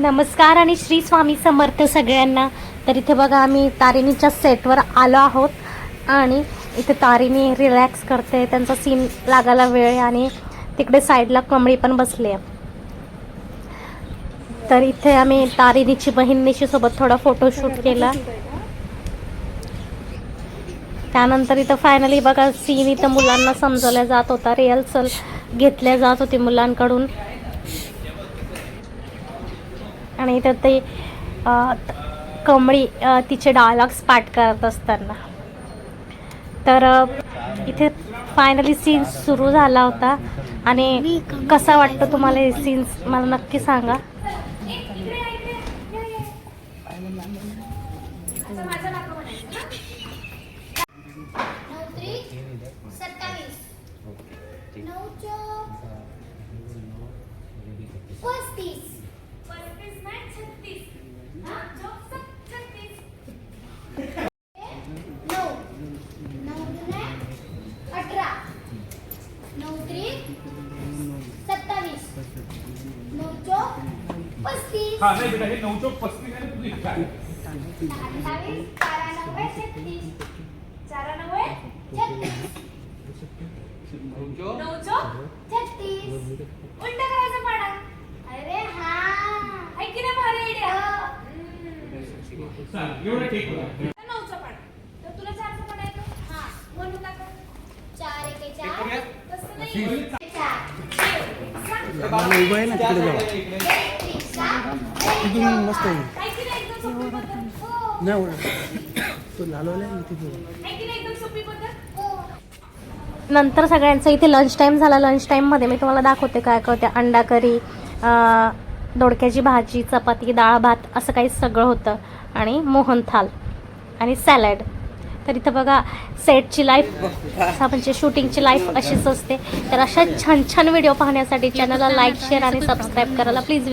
नमस्कार आणि श्री स्वामी समर्थ सगळ्यांना. तर इथे बघा आम्ही तारिणीच्या सेटवर आलो आहोत. आणि इथे तारिणी रिलॅक्स करते. त्यांचा सीन लागायला वेळ आहे आणि तिकडे साईडला कमळी पण बसली आहे. तर इथे आम्ही तारिणीची बहिणीशी सोबत थोडा फोटोशूट केला. त्यानंतर इथं फायनली बघा सीन इथं मुलांना समजवल्या जात होता. रिहर्सल घेतल्या जात होती मुलांकडून. आणि तर ते कमळी तिचे डायलॉग्स पाठ करत असताना. तर इथे फायनली सीन सुरू झाला होता. आणि कसा वाटतं तुम्हाला हे सीन्स मला नक्की सांगा. पस्तीस. पस्तीस. हा नाही बेटा हे नऊ चौक पस्तीस आहे तुझी इच्छा आहे. अठ्ठावीस चारा नव्वे छत्तीस. चारा नव्वे छत्तीस. नऊचो? छत्तीस. उलट करायचं पाडा. अरे हा. आहे की नाही भारी आयडिया चालेल एवढं ठीक होतं नऊचा पाडा. तर तुला चारचा पाडा येतो? हा म्हणू चार एके चार करूया? तसं नाही. चार. उभं आहे ना तिकडे जाऊ तिथून मस्त आहे. नाही एकदम तो लालवला आहे तिथे नंतर सगळ्यांचं इथे लंच टाईम झाला. लंच टाईममध्ये मी तुम्हाला दाखवते काय काय होते. अंडा करी दोडक्याची भाजी चपाती डाळ भात असं काही सगळं होतं. आणि मोहन थाल आणि सॅलड तर इथं बघा सेटची लाईफ म्हणजे शूटिंगची लाईफ अशीच असते. तर अशा छान छान व्हिडिओ पाहण्यासाठी चॅनलला लाईक शेअर आणि सबस्क्राईब करायला प्लीज